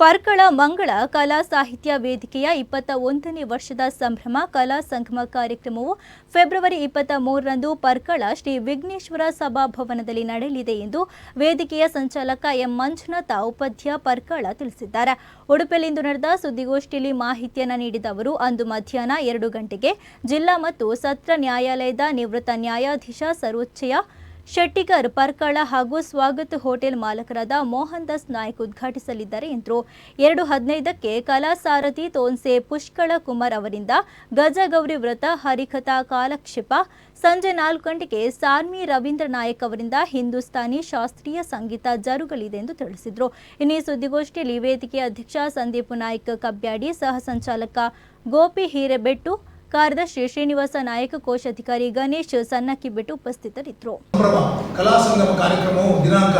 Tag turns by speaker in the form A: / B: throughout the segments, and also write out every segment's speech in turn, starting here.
A: ಪರ್ಕಳ ಮಂಗಳ ಕಲಾ ಸಾಹಿತ್ಯ ವೇದಿಕೆಯ ಇಪ್ಪತ್ತ ಒಂದನೇ ವರ್ಷದ ಸಂಭ್ರಮ ಕಲಾ ಸಂಗಮ ಕಾರ್ಯಕ್ರಮವು ಫೆಬ್ರವರಿ ಇಪ್ಪತ್ತ ಮೂರರಂದು ಪರ್ಕಳ ಶ್ರೀ ವಿಘ್ನೇಶ್ವರ ಸಭಾಭವನದಲ್ಲಿ ನಡೆಯಲಿದೆ ಎಂದು ವೇದಿಕೆಯ ಸಂಚಾಲಕ ಎಂ ಮಂಜುನಾಥ ಉಪಾಧ್ಯ ಪರ್ಕಳ ತಿಳಿಸಿದ್ದಾರೆ. ಉಡುಪಿಯಲ್ಲಿಂದು ನಡೆದ ಸುದ್ದಿಗೋಷ್ಠಿಯಲ್ಲಿ ಮಾಹಿತಿಯನ್ನು ನೀಡಿದ ಅವರು, ಅಂದು ಮಧ್ಯಾಹ್ನ ಎರಡು ಗಂಟೆಗೆ ಜಿಲ್ಲಾ ಮತ್ತು ಸತ್ರ ನ್ಯಾಯಾಲಯದ ನಿವೃತ್ತ ನ್ಯಾಯಾಧೀಶ ಸರ್ವೋಚ್ಚಯ ಶೆಟ್ಟಿಗರ್, ಪರ್ಕಳ ಹಾಗೂ ಸ್ವಾಗತ ಹೋಟೆಲ್ ಮಾಲಕರಾದ ಮೋಹನ್ ದಾಸ್ ನಾಯ್ಕ್ ಉದ್ಘಾಟಿಸಲಿದ್ದಾರೆ. ಎಂದರು ಎರಡು ಹದಿನೈದಕ್ಕೆ ಕಲಾಸಾರಥಿ ತೋನ್ಸೆ ಪುಷ್ಕಳ ಕುಮಾರ್ ಅವರಿಂದ ಗಜಗೌರಿ ವ್ರತ, ಹರಿಕಥಾ ಕಾಲಕ್ಷೇಪ, ಸಂಜೆ ನಾಲ್ಕು ಗಂಟೆಗೆ ಸಾರ್ಮಿ ರವೀಂದ್ರ ನಾಯಕ್ ಅವರಿಂದ ಹಿಂದೂಸ್ತಾನಿ ಶಾಸ್ತ್ರೀಯ ಸಂಗೀತ ಜರುಗಲಿದೆ ಎಂದು ತಿಳಿಸಿದರು. ಇನ್ನೇ ಸುದ್ದಿಗೋಷ್ಠಿಯಲ್ಲಿ ವೇದಿಕೆ ಅಧ್ಯಕ್ಷ ಸಂದೀಪ್ ನಾಯ್ಕ್ ಕಬ್ಯಾಡಿ, ಸಹ ಸಂಚಾಲಕ ಗೋಪಿ ಹಿರೇಬೆಟ್ಟು ಕಾರ್ಯದರ್ಶಿ ಶ್ರೀನಿವಾಸ ನಾಯಕ ಕೋಶಾಧಿಕಾರಿ ಗಣೇಶ್ ಸನ್ನಕ್ಕಿಬೆಟ್ಟು ಉಪಸ್ಥಿತರಿದ್ದರು.
B: ಸಂಭ್ರಮ ಕಲಾ ಸಂಗಮ ಕಾರ್ಯಕ್ರಮವು ದಿನಾಂಕ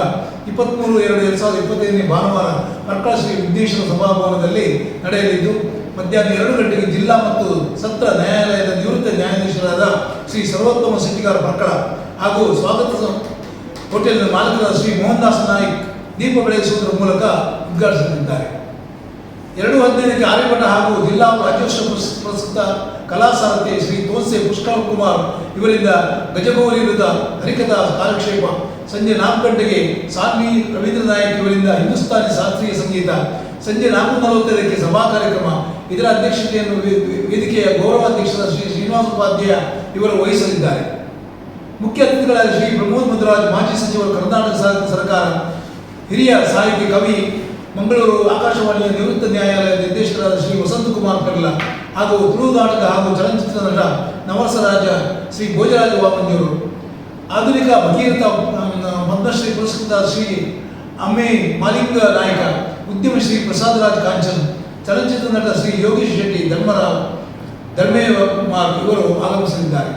B: ಇಪ್ಪತ್ಮೂರು ಎರಡು ಎರಡು ಸಾವಿರದ ಇಪ್ಪತ್ತೈದನೇ ಭಾನುವಾರ ಪರ್ಕಳ ಶ್ರೀ ವಿಘ್ನೇಶ್ವರ ಸಭಾಭವನದಲ್ಲಿ ನಡೆಯಲಿದ್ದು, ಮಧ್ಯಾಹ್ನ ಎರಡು ಗಂಟೆಗೆ ಜಿಲ್ಲಾ ಮತ್ತು ಸತ್ರ ನ್ಯಾಯಾಲಯದ ನಿವೃತ್ತ ನ್ಯಾಯಾಧೀಶರಾದ ಶ್ರೀ ಸರ್ವೋತ್ತಮ ಶೆಟ್ಟಿಗಾರ ಮಕ್ಕಳ ಹಾಗೂ ಸ್ವಾಗತ ಹೋಟೆಲ್ನ ಮಾಲೀಕರಾದ ಶ್ರೀ ಮೋಹನ್ ದಾಸ್ ನಾಯ್ಕ್ ದೀಪ ಬೆಳಗಿಸುವುದರ ಮೂಲಕ ಉದ್ಘಾಟಿಸಲಿದ್ದಾರೆ. ಎರಡು ಹದಿನೈದಕ್ಕೆ ಆರ್ಯಭಟ ಹಾಗೂ ಜಿಲ್ಲಾ ರಾಜ್ಯೋತ್ಸವ ಪ್ರಸ್ತುತ ಕಲಾ ಕಲಾಸಾರಥಿ ಶ್ರೀ ತೋಸೆ ಪುಷ್ಕರ್ ಕುಮಾರ್ ಇವರಿಂದ ಗಜಗೌರಿ ವಿರುದ್ಧ ಹರಿಕಥಾ ಕಾಲಕ್ಷೇಪ ಸಂಜೆ ನಾಲ್ಕು ಗಂಟೆಗೆ ಸಾಧ್ವಿ ರವೀಂದ್ರ ನಾಯಕ್ ಇವರಿಂದ ಹಿಂದೂಸ್ತಾನಿ ಶಾಸ್ತ್ರೀಯ ಸಂಗೀತ. ಸಂಜೆ ನಾಲ್ಕು ನಲವತ್ತೈದಕ್ಕೆ ಸಭಾ ಕಾರ್ಯಕ್ರಮ. ಇದರ ಅಧ್ಯಕ್ಷತೆಯನ್ನು ವೇದಿಕೆಯ ಗೌರವಾಧ್ಯಕ್ಷರ ಶ್ರೀ ಶ್ರೀನಿವಾಸ ಉಪಾಧ್ಯಾಯ ಇವರು ವಹಿಸಲಿದ್ದಾರೆ. ಮುಖ್ಯ ಅತಿಥಿಗಳಾದ ಶ್ರೀ ಪ್ರಮೋದ್ ಮುದ್ರಾಜ್, ಮಾಜಿ ಸಚಿವರು ಕರ್ನಾಟಕ ಸರ್- ಸರ್ಕಾರ, ಹಿರಿಯ ಸಾಹಿತಿ ಕವಿ ಮಂಗಳೂರು ಆಕಾಶವಾಣಿಯ ನಿವೃತ್ತ ನ್ಯಾಯಾಲಯ ನಿರ್ದೇಶಕರಾದ ಶ್ರೀ ವಸಂತಕುಮಾರ್ ಪೆರ್ಲ ಹಾಗೂ ತುಳುನಾಟಕ ಹಾಗೂ ಚಲನಚಿತ್ರ ನಟ ನವರಸರಾಜ ಶ್ರೀ ಭೋಜರಾಜ ವಾಮಂಜೂರು ಆಧುನಿಕ ಭಗೀರಥ ಪದ್ಮಶ್ರೀ ಪುರಸ್ಕೃತ ಶ್ರೀ ಅಮ್ಮೆ ಮಾಲಿಂಗ ನಾಯಕ, ಉದ್ಯಮ ಶ್ರೀ ಪ್ರಸಾದರಾಜ್ ಕಾಂಚನ್, ಚಲನಚಿತ್ರ ನಟ ಶ್ರೀ ಯೋಗೇಶ್ ಶೆಟ್ಟಿ, ಧರ್ಮರಾವ್, ಧರ್ಮೇವ ಕುಮಾರ್ ಇವರು ಆಗಮಿಸಲಿದ್ದಾರೆ.